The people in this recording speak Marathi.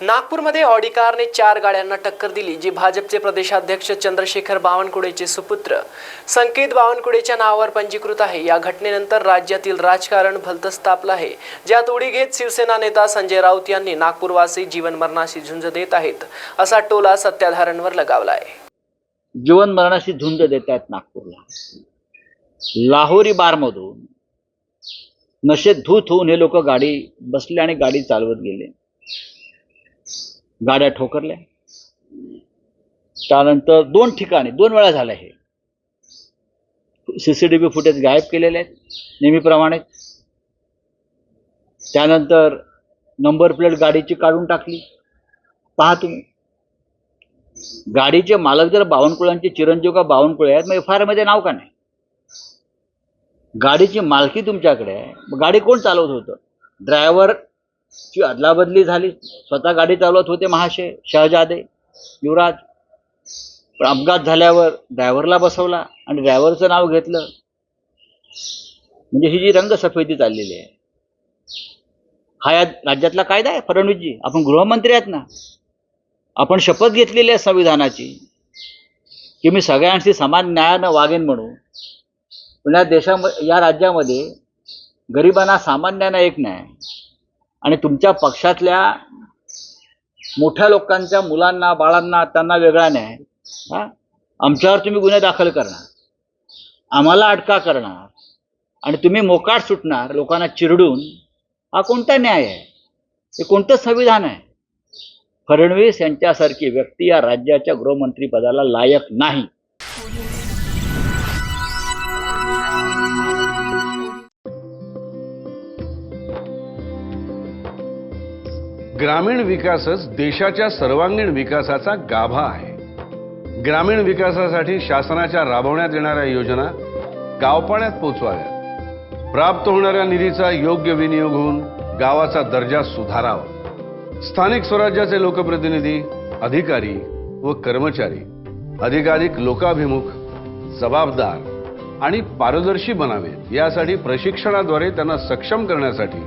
नागपूरमध्ये ऑडी कारने चार गाड्यांना टक्कर दिली जी भाजपचे प्रदेशाध्यक्ष चंद्रशेखर बावनकुळेचे सुपुत्र. संकेत बावनकुळेच्या नावावर पंजीकृत आहे. या घटनेनंतर राज्यातील राजकारण भलतच तापलं आहे. ज्यात उडी घेत शिवसेना नेता संजय राऊत यांनी नागपूरवासी जीवन मरणाशी झुंज देत आहेत असा टोला सत्ताधाऱ्यांवर लगावला आहे जीवनमरणाशी झुंज देत आहेत नागपूरला. लाहोरी बारमधून नशेत धूत होऊन हे लोक गाडी बसले आणि गाडी चालवत गेले. गाड्या ठोकरल्या. त्यानंतर दोन ठिकाणी दोन वेळा झालं हे. सीसीटीव्ही फुटेज गायब केलेले आहेत नेहमीप्रमाणे. त्यानंतर नंबर प्लेट गाडीची काढून टाकली. पहा तुम्ही. गाडीचे मालक जर बावनकुळांचे चिरंजीव का बावनकुळे आहेत मग एफ आयमध्ये नाव का नाही? गाडीची मालकी तुमच्याकडे आहे. मग गाडी कोण चालवत होतं? ड्रायव्हरची अदलाबदली झाली. स्वतः गाडी चालवत होते महाशय शहजादे युवराज. पण अपघात झाल्यावर ड्रायव्हरला बसवला आणि ड्रायव्हरचं नाव घेतलं. म्हणजे ही जी रंगसफेदी चाललेली आहे. हा या राज्यातला कायदा आहे फडणवीसजी. आपण गृहमंत्री आहेत ना. आपण शपथ घेतलेली आहे संविधानाची की मी सगळ्यांशी समान न्यायानं वागेन म्हणून. पण या देशामध्ये या राज्यामध्ये गरिबांना सामान्यांना एक नाही आणि तुमच्या पक्षातल्या मोठ्या लोकांच्या मुलांना बाळांना त्यांना वेगळा न्याय. हा? आमच्यावर तुम्ही गुन्हे दाखल करणार. आम्हाला अटका करणार. आणि तुम्ही मोकाट सुटणार लोकांना चिरडून. हा कोणता न्याय आहे? हे कोणतं संविधान आहे? फडणवीस यांच्यासारखी व्यक्ती या राज्याच्या गृहमंत्रीपदाला लायक नाही. ग्रामीण विकासच देशाच्या सर्वांगीण विकासाचा गाभा आहे. ग्रामीण विकासासाठी शासनाच्या राबवण्यात येणाऱ्या योजना गावपाड्यात पोचवाव्यात. प्राप्त होणाऱ्या निधीचा योग्य विनियोग होऊन गावाचा दर्जा सुधारावा. स्थानिक स्वराज्याचे लोकप्रतिनिधी अधिकारी व कर्मचारी अधिकाधिक लोकाभिमुख जबाबदार आणि पारदर्शी बनावेत यासाठी प्रशिक्षणाद्वारे त्यांना सक्षम करण्यासाठी